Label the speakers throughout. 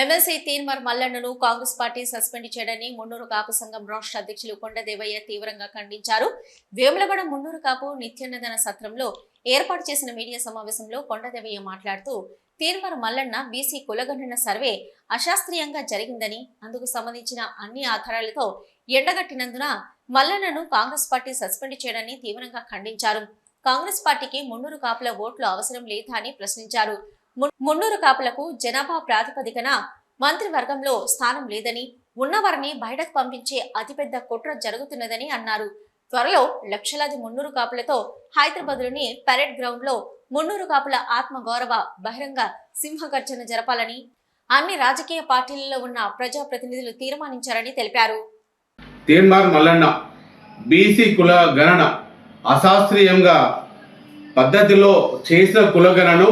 Speaker 1: MLC Teenmar మల్లన్నను Congress party suspend చేయడాన్ని మున్నూరు కాపు సంఘం రాష్ట్ర అధ్యక్షులు కొండదేవయ్య తీవ్రంగా ఖండించారు. వేములగడ మున్నూరు కాపు నిత్యన్నదన సత్రంలో ఏర్పాటు చేసిన మీడియా సమావేశంలో కొండదేవయ్య మాట్లాడుతూ తీన్మర్ మల్లన్న బీసీ కులగణన సర్వే అశాస్త్రీయంగా జరిగిందని అందుకు సంబంధించిన అన్ని ఆధారాలతో ఎండగట్టినందున మల్లన్నను కాంగ్రెస్ పార్టీ సస్పెండ్ చేయడాన్ని తీవ్రంగా ఖండించారు. కాంగ్రెస్ పార్టీకి మున్నూరు కాపుల ఓట్లు అవసరం లేదా అని ప్రశ్నించారు. మున్నూరు కాపులకు జనాభా ప్రాతిపదికన మంత్రివర్గంలో స్థానం లేదని ఉన్నవారిని బయటకు పంపించే అతిపెద్ద కుట్ర జరుగుతున్నదని అన్నారు. త్వరలో లక్షలాది మున్నూరు కాపులతో హైదరాబాద్లోని పరేడ్ గ్రౌండ్లో మున్నూరు కాపుల ఆత్మగౌరవ బహిరంగ సింహగర్జన జరపాలని అన్ని రాజకీయ పార్టీలలో ఉన్న ప్రజాప్రతినిధులు తీర్మానించారని తెలిపారు.
Speaker 2: మల్లన్న బీసీ కుల గణన అశాస్త్రీయంగా పద్ధతిలో చేసిన కులగణను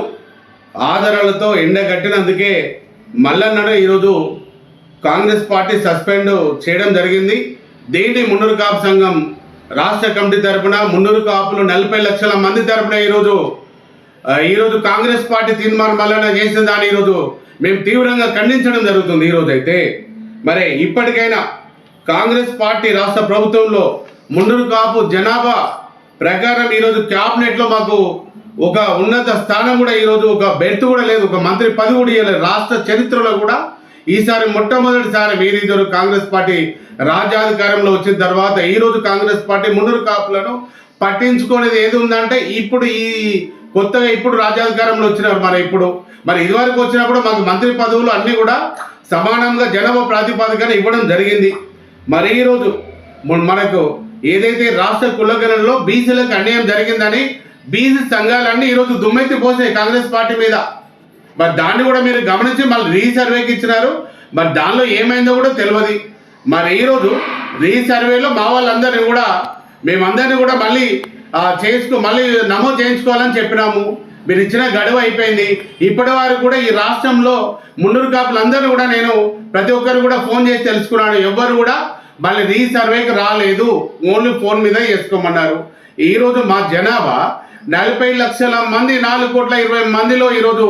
Speaker 2: ఆధారాలతో ఎండగట్టినందుకే మల్లన్నను ఈరోజు కాంగ్రెస్ పార్టీ సస్పెండ్ చేయడం జరిగింది. దీన్ని మున్నూరు కాపు సంఘం రాష్ట్ర కమిటీ తరపున మున్నూరు కాపులు నలభై లక్షల మంది తరపున ఈరోజు ఈరోజు కాంగ్రెస్ పార్టీ తీర్మానం మల్లన్న చేసిన దాన్ని ఈరోజు మేము తీవ్రంగా ఖండించడం జరుగుతుంది ఈరోజు అయితే. మరి ఇప్పటికైనా కాంగ్రెస్ పార్టీ రాష్ట్ర ప్రభుత్వంలో మున్నూరు కాపు జనాభా ప్రకారం ఈరోజు క్యాబినెట్లో మాకు ఒక ఉన్నత స్థానం కూడా ఈరోజు ఒక బెర్త్ కూడా లేదు ఒక మంత్రి పది కూడా ఇవ్వలేదు రాష్ట్ర చరిత్రలో కూడా ఈసారి మొట్టమొదటిసారి వీరిద్దరు కాంగ్రెస్ పార్టీ రాజ్యాధికారంలో వచ్చిన తర్వాత ఈరోజు కాంగ్రెస్ పార్టీ మున్నూరు కాపులను పట్టించుకునేది ఏది ఉందంటే ఇప్పుడు ఈ కొత్తగా ఇప్పుడు రాజ్యాధికారంలో వచ్చినారు మరి ఇప్పుడు. మరి ఇదివరకు వచ్చినప్పుడు మాకు మంత్రి పదవులు అన్నీ కూడా సమానంగా జనాభా ప్రాతిపదికన ఇవ్వడం జరిగింది. మరి ఈరోజు మనకు ఏదైతే రాష్ట్ర కులగణనలో బీసీలకు అన్యాయం జరిగిందని బీసీ సంఘాలన్నీ ఈరోజు దుమ్మెత్తి పోసాయి కాంగ్రెస్ పార్టీ మీద. మరి దాన్ని కూడా మీరు గమనించి మళ్ళీ రీసర్వేకి ఇచ్చినారు. మరి దానిలో ఏమైందో కూడా తెలియదు. మరి ఈరోజు రీసర్వేలో మా వాళ్ళందరినీ కూడా మేమందరినీ కూడా మళ్ళీ చేసుకో మళ్ళీ నమోదు చేయించుకోవాలని చెప్పినాము. మీరు ఇచ్చిన గడువు అయిపోయింది. ఇప్పటి వరకు కూడా ఈ రాష్ట్రంలో మున్నూరు కాపులందరూ కూడా నేను ప్రతి ఒక్కరు కూడా ఫోన్ చేసి తెలుసుకున్నాను. ఎవ్వరు కూడా మళ్ళీ రీసర్వేకి రాలేదు. ఓన్లీ ఫోన్ మీద చేసుకోమన్నారు. ఈరోజు మా జనాభా నలభై లక్షల మంది నాలుగు కోట్ల ఇరవై మందిలో ఈరోజు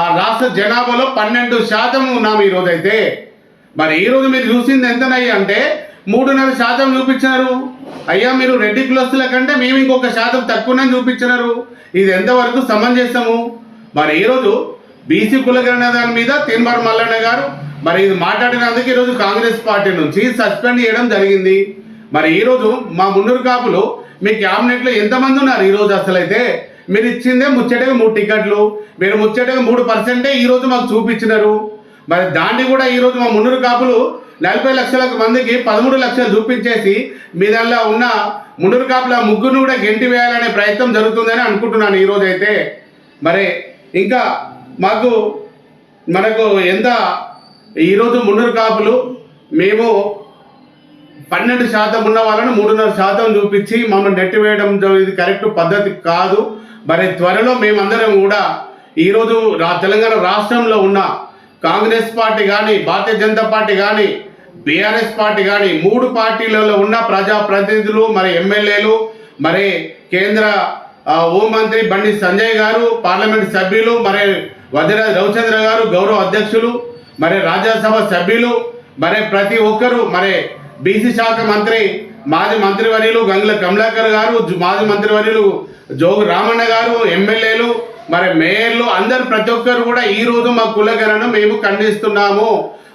Speaker 2: ఆ రాష్ట్ర జనాభాలో పన్నెండు శాతం ఉన్నాము ఈరోజు అయితే మరి ఈరోజు మీరు చూసింది ఎంతనయ్యి అంటే మూడున్నర శాతం చూపించినారు. అయ్యా మీరు రెడ్డి కులస్తుల కంటే మేము ఇంకొక శాతం తక్కువనే చూపించినారు. ఇది ఎంతవరకు సమంజసము? మరి ఈరోజు బీసీ కులగరణ దాని మీద తిన్మర్ మల్లన్న గారు మరి ఇది మాట్లాడినందుకు ఈరోజు కాంగ్రెస్ పార్టీ నుంచి సస్పెండ్ చేయడం జరిగింది. మరి ఈరోజు మా మున్నూరు కాపులు మీ క్యాబినెట్లో ఎంతమంది ఉన్నారు ఈరోజు అసలైతే? మీరు ఇచ్చిందే ముచ్చటగా మూడు టికెట్లు. మీరు ముచ్చటగా మూడు పర్సెంటే ఈరోజు మాకు చూపించినారు. మరి దాన్ని కూడా ఈరోజు మా మున్నూరు కాపులు నలభై లక్షల మందికి పదమూడు లక్షలు చూపించేసి మీ దానిలో ఉన్న మున్నూరు కాపుల ముగ్గురు కూడా గెంటి వేయాలనే ప్రయత్నం జరుగుతుందని అనుకుంటున్నాను ఈరోజు అయితే. మరి ఇంకా మాకు మనకు ఎంత ఈరోజు మున్నూరు కాపులు మేము పన్నెండు శాతం ఉన్న వాళ్ళని మూడున్నర శాతం చూపించి మమ్మల్ని నెట్టివేయడం ఇది కరెక్ట్ పద్ధతి కాదు. మరి త్వరలో మేమందరం కూడా ఈరోజు రా తెలంగాణ రాష్ట్రంలో ఉన్న కాంగ్రెస్ పార్టీ కానీ భారతీయ జనతా పార్టీ కానీ బీఆర్ఎస్ పార్టీ కానీ మూడు పార్టీలలో ఉన్న ప్రజా ప్రతినిధులు మరి ఎమ్మెల్యేలు మరి కేంద్ర హోంమంత్రి బండి సంజయ్ గారు పార్లమెంట్ సభ్యులు మరి వదిరాజ్ రవిచంద్ర గారు గౌరవ అధ్యక్షులు మరి రాజ్యసభ సభ్యులు మరి ప్రతి ఒక్కరూ మరి బీసీ శాఖ మంత్రి మాజీ మంత్రివర్యులు గంగుల కమలాకర్ గారు మాజీ మంత్రివర్యులు జోగు రామన్న గారు ఎమ్మెల్యేలు మరి మేయర్లు అందరు ప్రతి ఒక్కరు కూడా ఈ రోజు మా కులగణను మేము ఖండిస్తున్నాము.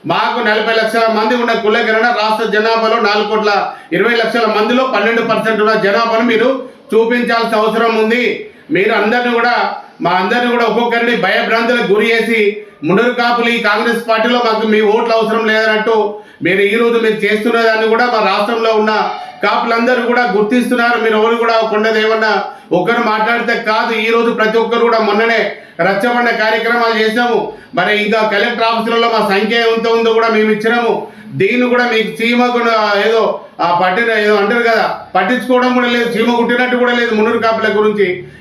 Speaker 2: మాకు నలభై లక్షల మంది ఉన్న కులగణన రాష్ట్ర జనాభాలో నాలుగు కోట్ల ఇరవై లక్షల మందిలో పన్నెండు పర్సెంట్ ఉన్న జనాభాను మీరు చూపించాల్సిన అవసరం ఉంది. మీరు అందరిని కూడా మా అందరిని కూడా ఒక్కొక్కరిని భయభ్రాంతులకు గురి చేసి మునరు కాపులు ఈ కాంగ్రెస్ పార్టీలో మాకు మీ ఓట్లు అవసరం లేదన్నట్టు మీరు ఈ రోజు మీరు చేస్తున్న దాన్ని కూడా మా రాష్ట్రంలో ఉన్న కాపులందరూ కూడా గుర్తిస్తున్నారు. మీరు ఎవరు కూడా కొండది ఏమన్నా ఒక్కరు మాట్లాడితే కాదు. ఈ రోజు ప్రతి ఒక్కరు కూడా మొన్ననే రచ్చబండ కార్యక్రమాలు చేసినాము మరి ఇంకా కలెక్టర్ ఆఫీసులలో మా సంఖ్య ఎంత ఉందో కూడా మేము ఇచ్చినాము. దీన్ని కూడా మీకు చీమ ఏదో ఆ పట్టిన ఏదో అంటారు కదా పట్టించుకోవడం కూడా లేదు. చీమ కుట్టినట్టు కూడా లేదు మున్నూరు కాపుల గురించి.